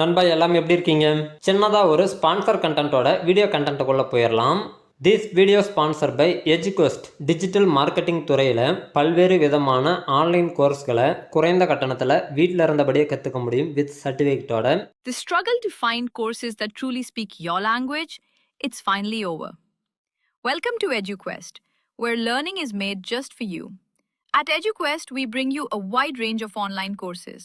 நண்பா எல்லாம் எப்படி இருக்கீங்க சின்னதாக ஒரு ஸ்பான்சர் கண்டென்ட்டோட வீடியோ கண்டென்ட்டுக்குள்ளே போயிடலாம் this video sponsor by Educost digital marketing துறையில் பல்வேறு விதமான ஆன்லைன் கோர்ஸ்களை குறைந்த கட்டணத்தில் வீட்டில் இருந்தபடியே கற்றுக்க முடியும் with சர்டிஃபிகேட்டோட The struggle to find courses that truly speak your language, it's finally over. Welcome to EduQuest, where learning is made just for you. At EduQuest, we bring you a wide range of online courses,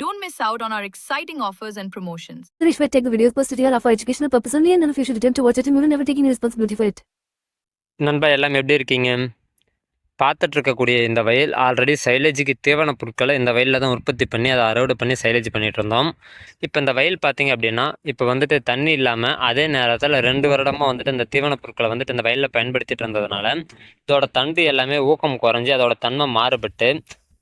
don't miss out on our exciting offers and promotions. Suresh will take the videos posted here are for educational purpose only and of you should attempt to watch it and you will never take any responsibility for it. நண்பா எல்லாம் எப்படி இருக்கீங்க பார்த்துட்டு இருக்கக்கூடிய இந்த வயல் already சைலேஜுக்கு தேவையான பொருட்களை இந்த வயலில் தான் உற்பத்தி பண்ணி அதை அறுவடை பண்ணி சைலேஜ் பண்ணிட்டு இருந்தோம் இப்போ இந்த வயல் பார்த்தீங்க அப்படின்னா இப்போ வந்துட்டு தண்ணி இல்லாமல் அதே நேரத்தில் ரெண்டு வருடமாக வந்துட்டு இந்த தீவன பொருட்களை வந்துட்டு இந்த வயலில் பயன்படுத்திட்டு இருந்ததுனால இதோட தண்டு எல்லாமே ஊக்கம் குறைஞ்சி அதோட தன்மை மாறுபட்டு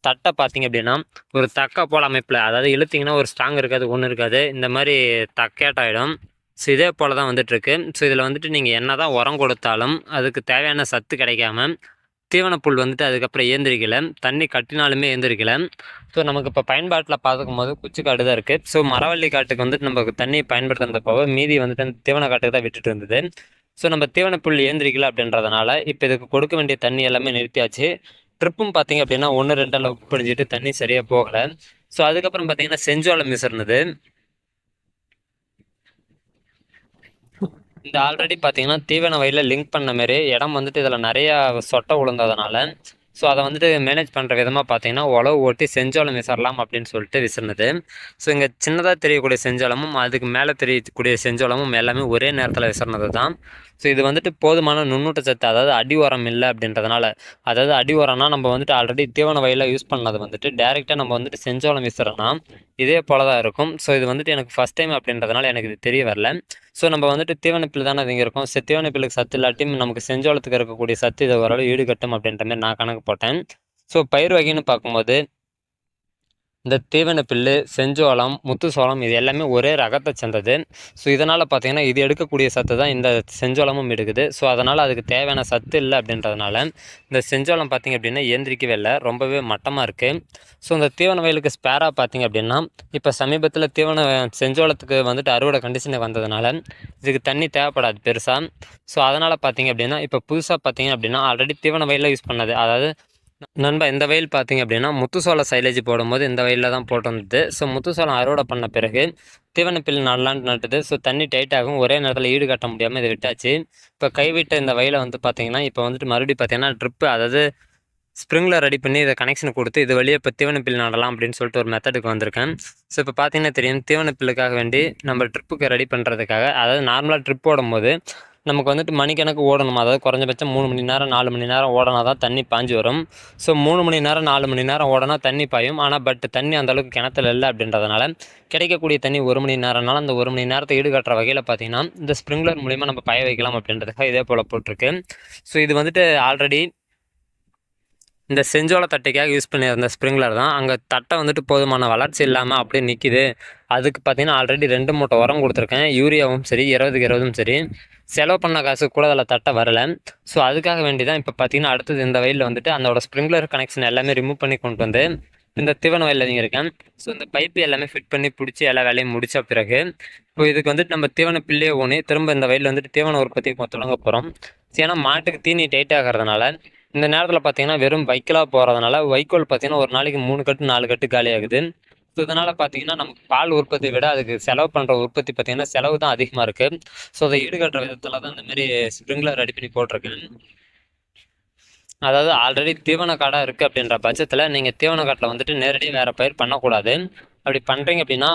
தட்டை பார்த்தீங்க அப்படின்னா ஒரு தக்கை போல் அமைப்பில் அதாவது இழுத்தீங்கன்னா ஒரு ஸ்ட்ராங் இருக்காது ஒன்றும் இருக்காது. இந்த மாதிரி தக்கேட்டாயிடும். ஸோ இதே போல் தான் வந்துட்டுருக்கு. ஸோ இதில் வந்துட்டு நீங்கள் என்ன தான் உரம் கொடுத்தாலும் அதுக்கு தேவையான சத்து கிடைக்காம தீவனப்புல் வந்துட்டு அதுக்கப்புறம் ஏந்திரிக்கல தண்ணி கட்டினாலுமே ஏந்திரிக்கல ஸோ நமக்கு இப்போ பயன்பாட்டில் பார்த்துக்கும் போது குச்சிக்காடு தான் இருக்குது ஸோ மரவள்ளி காட்டுக்கு வந்துட்டு நமக்கு தண்ணி பயன்படுத்துறது போக மீதி வந்துட்டு அந்த தீவன காட்டுக்கு தான் விட்டுட்டு இருந்தது. ஸோ நம்ம தீவனப்புல் ஏந்திரிக்கல அப்படின்றதுனால இப்போ இதுக்கு கொடுக்க வேண்டிய தண்ணி எல்லாமே நிறுத்தியாச்சு. ட்ரிப்பும் பார்த்தீங்க அப்படின்னா ஒன்று ரெண்டு அளவுக்கு பிடிஞ்சிட்டு தண்ணி சரியாக போகலை. ஸோ அதுக்கப்புறம் பார்த்தீங்கன்னா செஞ்சோலை மிஸ் இருந்தது. இந்த ஆல்ரெடி பார்த்தீங்கன்னா தீவன வயலில் லிங்க் பண்ண மாரி இடம் வந்துட்டு இதில் நிறையா சொட்டை விழுந்ததுனால ஸோ அதை வந்துட்டு மேனேஜ் பண்ணுற விதமாக பார்த்தீங்கன்னா உழவு ஓட்டி செஞ்சோளம் விசரலாம் அப்படின்னு சொல்லிட்டு விசிறினது ஸோ இங்கே சின்னதாக தெரியக்கூடிய செஞ்சோளமும் அதுக்கு மேலே தெரியக்கூடிய செஞ்சோளமும் எல்லாமே ஒரே நேரத்தில் விசிறினது தான் ஸோ இது வந்துட்டு போதுமான நுண்ணூட்ட சத்து அதாவது அடி உரம் இல்லை அப்படின்றதுனால அதாவது அடி உரம்னா நம்ம வந்துட்டு ஆல்ரெடி தீவன வயலில் யூஸ் பண்ணது வந்துட்டு டேரெக்டாக நம்ம வந்துட்டு செஞ்சோளம் வீசுறோம்னா இதே போல தான் இருக்கும். ஸோ இது வந்துட்டு எனக்கு ஃபஸ்ட் டைம் அப்படின்றதுனால எனக்கு இது தெரிய வரல. ஸோ நம்ம வந்துட்டு தீவனப்பில் தானே இங்கே இருக்கும். ஸோ தீவனப்பிலுக்கு சத்து இல்லாட்டியும் நமக்கு செஞ்சோளத்துக்கு இருக்கக்கூடிய சத்து இதை ஓரளவு ஈடுகட்டும் அப்படின்ற மாதிரி நான் கணக்கு போட்டேன். ஸோ பயிர் வகைன்னு பார்க்கும்போது இந்த தீவனப்பில்லு செஞ்சோளம் முத்துசோளம் இது எல்லாமே ஒரே ரகத்தை சேர்ந்தது. ஸோ இதனால் பார்த்தீங்கன்னா இது எடுக்கக்கூடிய சத்து தான் இந்த செஞ்சோளமும் எடுக்குது. ஸோ அதனால் அதுக்கு தேவையான சத்து இல்லை அப்படின்றதுனால இந்த செஞ்சோளம் பார்த்தீங்க அப்படின்னா ஏந்திரிக்கவே இல்லை. ரொம்பவே மட்டமாக இருக்குது ஸோ இந்த தீவன வயலுக்கு ஸ்பேராக பார்த்தீங்க அப்படின்னா இப்போ சமீபத்தில் தீவன செஞ்சோளத்துக்கு வந்துட்டு அறுவடை கண்டிஷனுக்கு வந்ததுனால இதுக்கு தண்ணி தேவைப்படாது பெருசாக ஸோ அதனால் பார்த்திங்க அப்படின்னா இப்போ புதுசாக பார்த்தீங்க அப்படின்னா ஆல்ரெடி தீவன வயலில் யூஸ் பண்ணது. அதாவது நண்பா இந்த வயல் பார்த்தீங்க அப்படின்னா முத்துசோள சைலேஜ் போடும்போது இந்த வயலில் தான் போட்டு வந்தது ஸோ முத்துசோளம் அறுவடை பண்ண பிறகு தீவனப்பில் நடலான்ட்டு நட்டுது ஸோ தண்ணி டைட் ஆகும். ஒரே நேரத்தில் ஈடு கட்ட முடியாமல் இது விட்டாச்சு. இப்போ கைவிட்ட இந்த வயலை வந்து பார்த்தீங்கன்னா இப்போ வந்துட்டு மறுபடியும் பார்த்தீங்கன்னா ட்ரிப்பு அதாவது ஸ்ப்ரிங்கில் ரெடி பண்ணி இதை கனெக்ஷன் கொடுத்து இது வழியே இப்போ தீவனப்பில் நடலாம் அப்படின்னு சொல்லிட்டு ஒரு மெத்தடுக்கு வந்திருக்கேன். ஸோ இப்போ பார்த்தீங்கன்னா தெரியும் தீவனப்பில்லுக்காக வேண்டி நம்ம ட்ரிப்புக்கு ரெடி பண்ணுறதுக்காக அதாவது நார்மலாக ட்ரிப் போடும்போது நமக்கு வந்துட்டு மணிக்கணக்கு ஓடணும்? அதாவது குறைஞ்சபட்சம் மூணு மணி நேரம் நாலு மணி நேரம் ஓடனா தான் தண்ணி பாஞ்சு வரும். ஸோ மூணு மணி நேரம் நாலு மணி நேரம் ஓடனா தண்ணி பாயும். ஆனால் பட் தண்ணி அந்தளவுக்கு கிணத்துல இல்லை அப்படின்றதுனால கிடைக்கக்கூடிய தண்ணி ஒரு மணி நேரம்னால அந்த ஒரு மணி நேரத்தை ஈடுகட்டுற வகையில் பார்த்தீங்கன்னா இந்த ஸ்ப்ரிங்க்லர் மூலிமா நம்ம பய வைக்கலாம் அப்படின்றதுக்காக இதே போல் போட்டிருக்கு. ஸோ இது வந்துட்டு ஆல்ரெடி இந்த செஞ்சோள தட்டைக்காக யூஸ் பண்ணியிருந்த ஸ்ப்ரிங்க்லர் தான். அங்கே தட்டை வந்துட்டு போதுமான வளர்ச்சி இல்லாமல் அப்படியே நிற்கிது அதுக்கு பார்த்தீங்கன்னா ஆல்ரெடி ரெண்டு மூட்டை உரம் கொடுத்துருக்கேன். யூரியாவும் சரி இருபதுக்கு இருபதும் சரி. செலவு பண்ண காசு கூட அதில் தட்ட வரலை. ஸோ அதுக்காக வேண்டி தான் இப்போ பார்த்தீங்கன்னா அடுத்தது இந்த வயலில் வந்துட்டு அதோட ஸ்ப்ரிங்க்லர் கனெக்ஷன் எல்லாமே ரிமூவ் பண்ணி கொண்டு வந்து இந்த தீவன வயலில் நீங்கள் இருக்கேன் ஸோ இந்த பைப்பு எல்லாமே ஃபிட் பண்ணி பிடிச்சி எல்லா வேலையும் முடித்த பிறகு இப்போ இதுக்கு வந்துட்டு நம்ம தீவன பிள்ளையே ஊனி திரும்ப இந்த வயலில் வந்துட்டு தீவன உற்பத்தி தொடங்க போகிறோம் ஏன்னா மாட்டுக்கு தீனி டைட் ஆகிறதுனால இந்த நேரத்தில் பார்த்தீங்கன்னா வெறும் வைக்கலாக போகிறதுனால வைக்கோல் பார்த்தீங்கன்னா ஒரு நாளைக்கு மூணு கட்டு நாலு கட்டு காலியாகுது இதனால் பார்த்தீங்கன்னா நமக்கு பால் உற்பத்தியை விட அதுக்கு செலவு பண்ணுற உற்பத்தி பார்த்தீங்கன்னா செலவு தான் அதிகமாக இருக்குது ஸோ அதை ஈடுகட்டுற விதத்தில் தான் இந்தமாரி ஸ்ப்ரிங்லர் ரெடி பண்ணி போட்டிருக்கேன். அதாவது ஆல்ரெடி தீவன காடாக இருக்குது அப்படின்ற பட்சத்தில் நீங்கள் தீவன காட்டில் வந்துட்டு நேரடியாக வேறு பயிர் பண்ணக்கூடாது. அப்படி பண்ணுறீங்க அப்படின்னா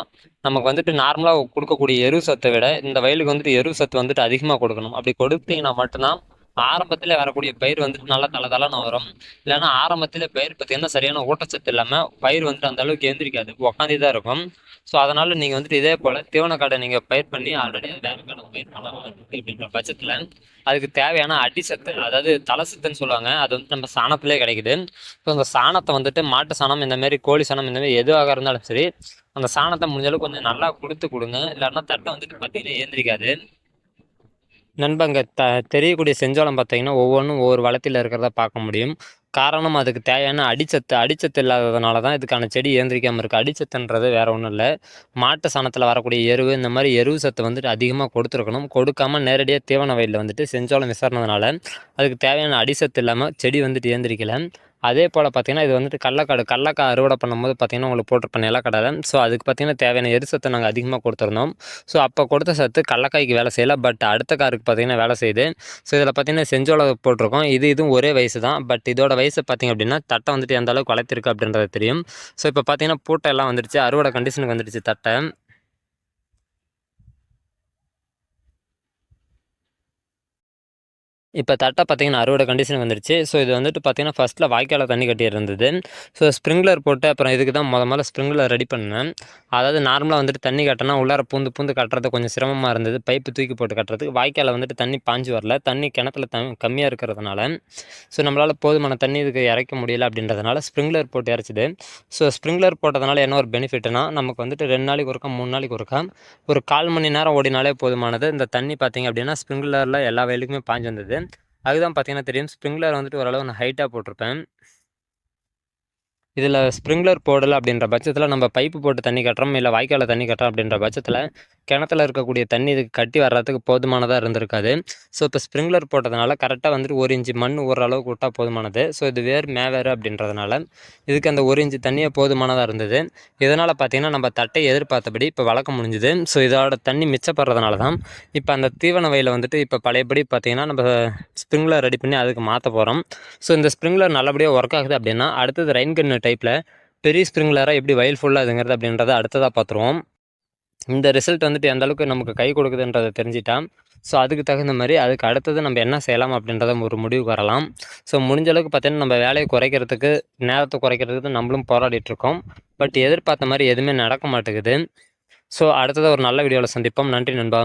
நமக்கு வந்துட்டு நார்மலாக கொடுக்கக்கூடிய எரு சத்தை விட இந்த வயலுக்கு வந்துட்டு எரு சத்து வந்துட்டு அதிகமாக கொடுக்கணும். அப்படி கொடுத்தீங்கன்னா மட்டும்தான் ஆரம்பத்தில் வரக்கூடிய பயிர் வந்துட்டு நல்லா தலை தலைன்னு வரும். இல்லைன்னா ஆரம்பத்தில் பயிர் பார்த்தீங்கன்னா சரியான ஊட்டச்சத்து இல்லாமல் பயிர் வந்துட்டு அந்த அளவுக்கு எந்திரிக்காது. உக்காந்தே தான் இருக்கும். ஸோ அதனால் நீங்கள் வந்துட்டு இதே போல் தீவனக்காடை நீங்கள் பயிர் பண்ணி ஆல்ரெடி வேறு கடை பயிர் பண்ணலாம் அப்படின்ற பட்சத்தில் அதுக்கு தேவையான அடிசத்து அதாவது தலை சத்துன்னு சொல்லுவாங்க. அது வந்து நம்ம சாணத்திலே கிடைக்குது. ஸோ அந்த சாணத்தை வந்துட்டு மாட்டு சாணம் இந்த மாதிரி கோழி சாணம் இந்த மாதிரி எதுவாக இருந்தாலும் சரி அந்த சாணத்தை முடிஞ்ச அளவுக்கு கொஞ்சம் நல்லா கொடுத்து கொடுங்க. இல்லைன்னா தட்டை வந்துட்டு பார்த்தீங்கன்னா ஏந்திரிக்காது. நண்பங்க த தெரியக்கூடிய செஞ்சோளம் பார்த்தீங்கன்னா ஒவ்வொன்றும் ஒவ்வொரு வளத்தில் இருக்கிறத பார்க்க முடியும். காரணம் அதுக்கு தேவையான அடிச்சத்து அடிச்சத்து இல்லாததுனால தான் இதுக்கான செடி ஏந்திரிக்காமல் இருக்குது அடிச்சத்துன்றது வேற ஒன்றும் இல்லை. மாட்டு சாணத்தில் வரக்கூடிய எருவு இந்த மாதிரி எருவு சத்து வந்துட்டு அதிகமாக கொடுத்துருக்கணும். கொடுக்காம நேரடியாக தீவன வயலில் வந்துட்டு செஞ்சோளம் விசாரணதுனால அதுக்கு தேவையான அடிசத்து இல்லாமல் செடி வந்துட்டு ஏந்திரிக்கலை அதே போல் பார்த்தீங்கன்னா இது வந்துட்டு கடலக்காடு கடலக்காய் அறுவடை பண்ணும்போது பார்த்தீங்கன்னா உங்களுக்கு போட்டிருப்பேன் நிலக்கடலை. ஸோ அதுக்கு பார்த்தீங்கன்னா தேவையான எரிசத்தை நாங்கள் அதிகமாக கொடுத்துருந்தோம். ஸோ அப்போ கொடுத்த சத்து கடலக்காய்க்கு வேலை செய்யலை. பட் அடுத்த காருக்கு பார்த்தீங்கன்னா வேலை செய்யுது. ஸோ இதில் பார்த்தீங்கன்னா செஞ்சோலை போட்டிருக்கோம். இது இதுவும் ஒரே வயசு தான். பட் இதோட வயசு பார்த்தீங்க அப்படின்னா தட்டை வந்துட்டு எந்த அளவுக்கு வளர்த்திருக்கு அப்படின்றது தெரியும். ஸோ இப்போ பார்த்திங்கன்னா பூட்டை எல்லாம் வந்துடுச்சு அறுவடை கண்டிஷனுக்கு வந்துடுச்சு தட்டை. இப்போ தட்டை பார்த்திங்கன்னா அறுவடை கண்டிஷன் வந்துருச்சு. ஸோ இது வந்துட்டு பார்த்தீங்கன்னா ஃபஸ்ட்டில் வாய்க்கால தண்ணி கட்டி இருந்தது. ஸோ ஸ்ப்ரிங்க்லர் போட்டு அப்புறம் இதுக்கு தான் முத முதல்ல ஸ்ப்ரிங்க்லர் ரெடி பண்ணேன். அதாவது நார்மலாக வந்துட்டு தண்ணி கட்டினா உள்ளார பூந்து பூந்து கட்டுறது கொஞ்சம் சிரமமாக இருந்தது. பைப்பு தூக்கி போட்டு கட்டுறதுக்கு வாய்க்கால வந்துட்டு தண்ணி பாஞ்சு வரல. தண்ணி கிணத்துல த கம்மியாக இருக்கிறதுனால. ஸோ நம்மளால் போதுமான தண்ணி இதுக்கு இறைக்க முடியல அப்படின்றதுனால ஸ்ப்ரிங்க்லர் போட்டு இறச்சிது. ஸோ ஸ்ப்ரிங்க்லர் போட்டதுனால என்ன ஒரு பெனிஃபிட்னா நமக்கு வந்துட்டு ரெண்டு நாளைக்கு ஒருக்கா மூணு நாளைக்கு ஒருக்கா ஒரு கால் மணி நேரம் ஓடினாலே போதுமானது. இந்த தண்ணி பார்த்தீங்க அப்படின்னா ஸ்ப்ரிங்க்லரில் எல்லா வயலுக்குமே பாஞ்சு வந்தது. அதுதான் பார்த்தீங்கன்னா தெரியும். ஸ்ப்ரிங்க்லர் வந்துட்டு ஓரளவு நான் ஹைட்டாக போட்டிருப்பேன். இதில் ஸ்ப்ரிங்க்லர் போடலை அப்படின்ற பட்சத்தில் நம்ம பைப்பு போட்டு தண்ணி கட்டுறோம் இல்லை வாய்க்காலில் தண்ணி கட்டுறோம் அப்படின்ற பட்சத்தில் கிணத்துல இருக்கக்கூடிய தண்ணி இதுக்கு கட்டி வர்றதுக்கு போதுமானதாக இருந்திருக்காது. ஸோ இப்போ ஸ்ப்ரிங்க்லர் போட்டதுனால கரெக்டாக வந்துட்டு ஒரு இன்ச்சு மண் ஓரளவுக்கு விட்டால் போதுமானது. ஸோ இது வேர் மேவேறு அப்படின்றதுனால இதுக்கு அந்த ஒரு இன்ச்சு தண்ணியே போதுமானதாக இருந்தது. இதனால் பார்த்தீங்கன்னா நம்ம தட்டை எதிர்பார்த்தபடி இப்போ வளர்க்க முடிஞ்சுது. ஸோ இதோட தண்ணி மிச்சப்படுறதுனால தான் இப்போ அந்த தீவன வயலில் வந்துட்டு இப்போ பழையபடி பார்த்தீங்கன்னா நம்ம ஸ்ப்ரிங்க்லர் ரெடி பண்ணி அதுக்கு மாற்ற போகிறோம் ஸோ இந்த ஸ்ப்ரிங்க்லர் நல்லபடியாக ஒர்க் ஆகுது அப்படின்னா அடுத்தது ரெயின் கன்னு டைப்பில் பெரிய ஸ்ப்ரிங்க்லராக எப்படி வயல் ஃபுல்லாகுதுங்கிறது அப்படின்றத அடுத்ததாக பார்த்துருவோம் இந்த ரிசல்ட் வந்துட்டு எந்த அளவுக்கு நமக்கு கை கொடுக்குதுன்றதை தெரிஞ்சிட்டான் ஸோ அதுக்கு தகுந்த மாதிரி அதுக்கு அடுத்தது நம்ம என்ன செய்யலாம் அப்படின்றத ஒரு முடிவுக்கு வரலாம். ஸோ முடிஞ்ச அளவுக்கு பார்த்தீங்கன்னா நம்ம வேலையை குறைக்கிறதுக்கு நேரத்தை குறைக்கிறதுக்கு நம்மளும் போராடிட்டுருக்கோம் பட் எதிர்பார்த்த மாதிரி எதுவுமே நடக்க மாட்டேங்குது. ஸோ அடுத்தது ஒரு நல்ல வீடியோவில் சந்திப்போம். நன்றி நண்பா.